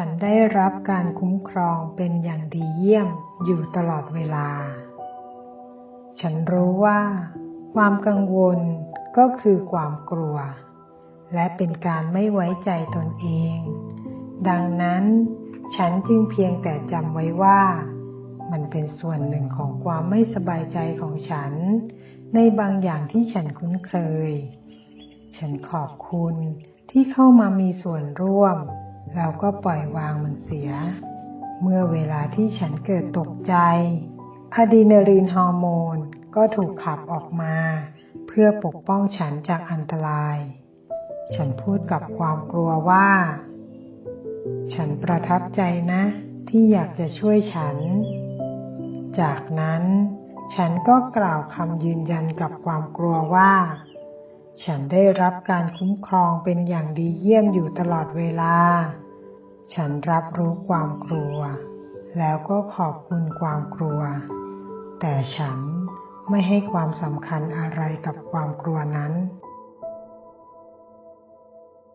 ฉันได้รับการคุ้มครองเป็นอย่างดีเยี่ยมอยู่ตลอดเวลา ฉันรู้ว่า ความกังวลก็คือความกลัว และเป็นการไม่ไว้ใจตนเอง ดังนั้น ฉันจึงเพียงแต่จำไว้ว่า มันเป็นส่วนหนึ่งของความไม่สบายใจของฉัน ในบางอย่างที่ฉันคุ้นเคย ฉันขอบคุณที่เข้ามามีส่วนร่วม แล้วก็ปล่อยวางมันเสีย เมื่อเวลาที่ฉันเกิดตกใจอะดรีนาลีนฮอร์โมนก็ถูกขับออกมา เพื่อปกป้องฉันจากอันตราย ฉันพูดกับความกลัวว่า ฉันประทับใจนะ ที่อยากจะช่วยฉัน จากนั้น ฉันก็กล่าวคำยืนยันกับความกลัวว่า ฉันได้รับการคุ้มครองเป็นอย่างดีเยี่ยมอยู่ตลอดเวลา ฉันรับรู้ความกลัว แล้วก็ขอบคุณความกลัว แต่ฉันไม่ให้ความสำคัญอะไรกับความกลัวนั้น